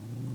Mm-hmm.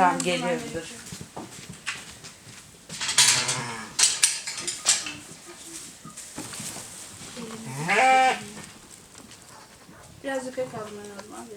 Geliyorum hemen dur. Biraz yukarı kaldırman abi.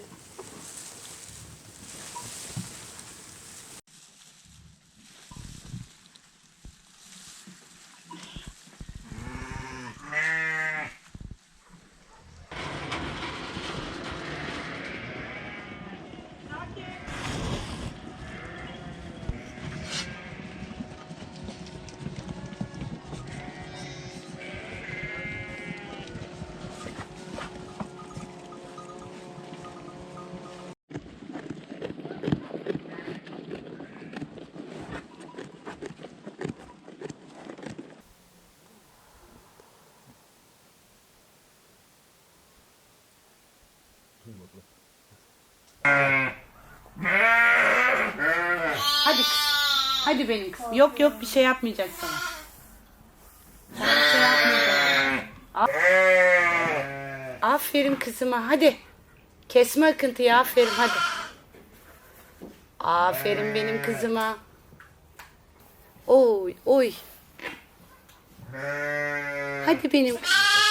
Hadi kız. Hadi benim kız. Yok yok bir şey yapmayacak sana. Bir şey yapmayacak. Aferin kızıma hadi. Kesme akıntıyı aferin hadi. Aferin benim kızıma. Oy oy. Hadi benim kızım.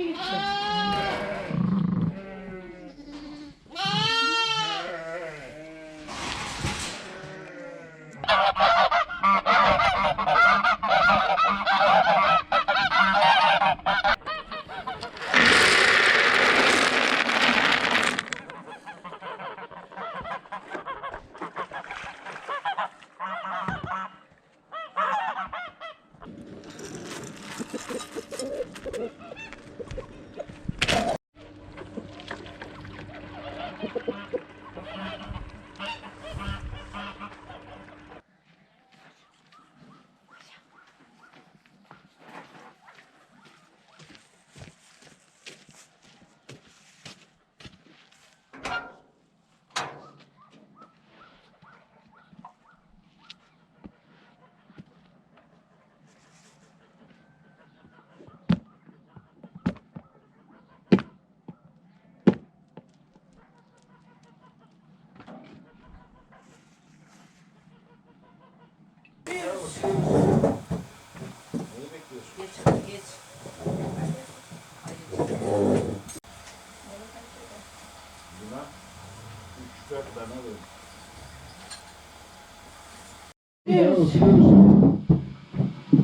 Ha ha ha ha!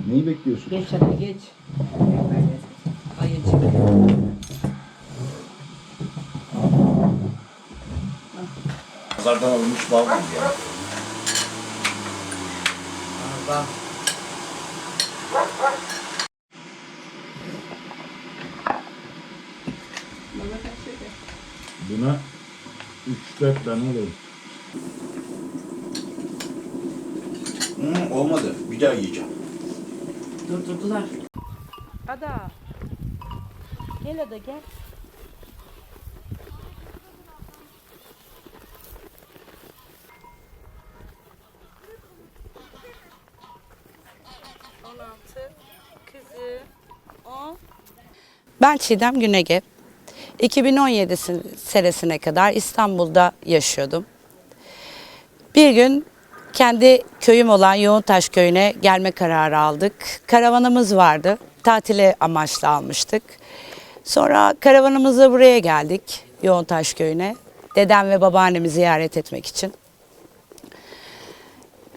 Neyi bekliyorsun? Geç hadi geç. Ayıcık. Pazardan alınmış bal gibi ya. Bak. Buna 3-4 tane ver. Hmm, olmadı. Bir daha yiyeceğim. Durdurdular. Ada. Gel Ada gel. Ben Çiğdem Günege. 2017 senesine kadar İstanbul'da yaşıyordum. Bir gün kendi köyüm olan Yoğuntaş köyüne gelme kararı aldık. Karavanımız vardı. Tatile amaçlı almıştık. Sonra karavanımızla buraya geldik Yoğuntaş köyüne. Dedem ve babaannemi ziyaret etmek için.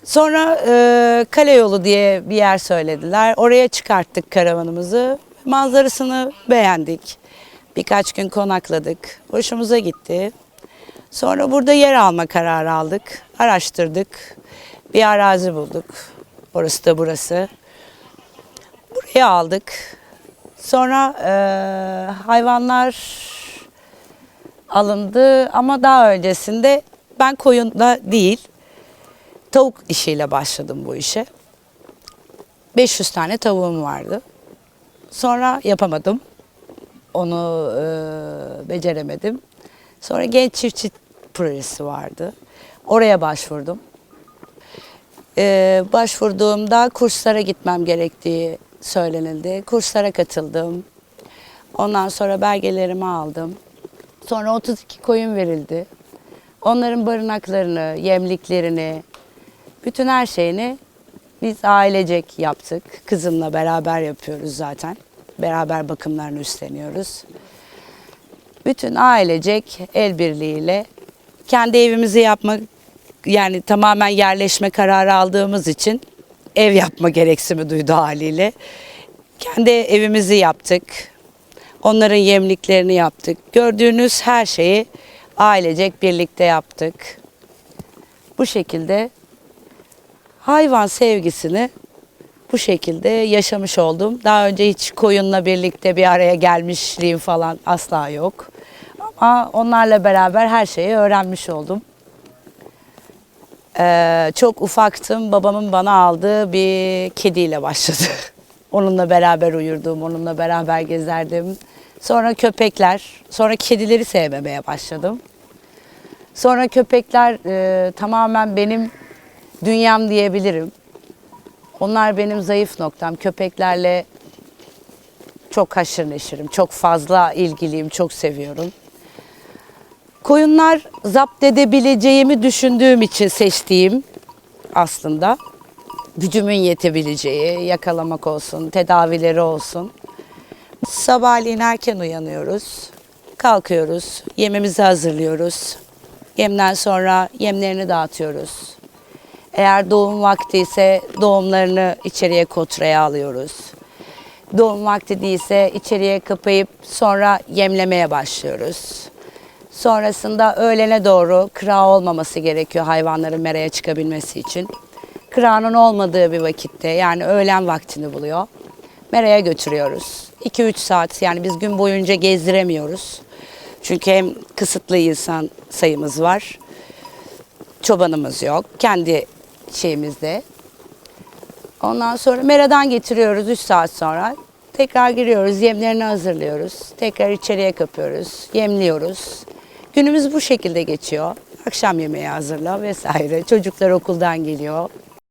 Sonra e, Kale Yolu diye bir yer söylediler. Oraya çıkarttık karavanımızı. Manzarasını beğendik. Birkaç gün konakladık. Hoşumuza gitti. Sonra burada yer alma kararı aldık. Araştırdık. Bir arazi bulduk. Orası da burası. Buraya aldık. Sonra e, hayvanlar alındı ama daha öncesinde ben koyunda değil Tavuk işiyle başladım bu işe. 500 tane tavuğum vardı. Sonra yapamadım. Onu e, beceremedim. Sonra genç çiftçi projesi vardı. Oraya başvurdum. E, başvurduğumda kurslara gitmem gerektiği söylenildi. Kurslara katıldım. Ondan sonra belgelerimi aldım. Sonra 32 koyun verildi. Onların barınaklarını, yemliklerini, bütün her şeyini biz ailecek yaptık. Kızımla beraber yapıyoruz zaten. Beraber bakımlarını üstleniyoruz. Bütün ailecek el birliğiyle kendi evimizi yapmak yani tamamen yerleşme kararı aldığımız için ev yapma gereksimi duydu haliyle. Kendi evimizi yaptık. Onların yemliklerini yaptık. Gördüğünüz her şeyi ailecek birlikte yaptık. Bu şekilde hayvan sevgisini bu şekilde yaşamış oldum. Daha önce hiç koyunla birlikte bir araya gelmişliğim falan asla yok. Ama onlarla beraber her şeyi öğrenmiş oldum. Ee, çok ufaktım. Babamın bana aldığı bir kediyle başladı. onunla beraber uyurdum, onunla beraber gezerdim. Sonra köpekler, sonra kedileri sevmemeye başladım. Sonra köpekler e, tamamen benim dünyam diyebilirim. Onlar benim zayıf noktam. Köpeklerle çok haşır neşirim, çok fazla ilgiliyim, çok seviyorum. Koyunlar zapt edebileceğimi düşündüğüm için seçtiğim aslında. Gücümün yetebileceği, yakalamak olsun, tedavileri olsun. Sabahleyin erken uyanıyoruz. Kalkıyoruz, yemimizi hazırlıyoruz. Yemden sonra yemlerini dağıtıyoruz. Eğer doğum vakti ise doğumlarını içeriye kotraya alıyoruz. Doğum vakti değilse içeriye kapayıp sonra yemlemeye başlıyoruz. Sonrasında öğlene doğru kıra olmaması gerekiyor hayvanların meraya çıkabilmesi için. Kıranın olmadığı bir vakitte yani öğlen vaktini buluyor. Meraya götürüyoruz. 2-3 saat yani biz gün boyunca gezdiremiyoruz. Çünkü hem kısıtlı insan sayımız var. Çobanımız yok. Kendi şeyimizde. Ondan sonra meradan getiriyoruz 3 saat sonra. Tekrar giriyoruz, yemlerini hazırlıyoruz. Tekrar içeriye kapıyoruz, yemliyoruz. Günümüz bu şekilde geçiyor. Akşam yemeği hazırla vesaire. Çocuklar okuldan geliyor.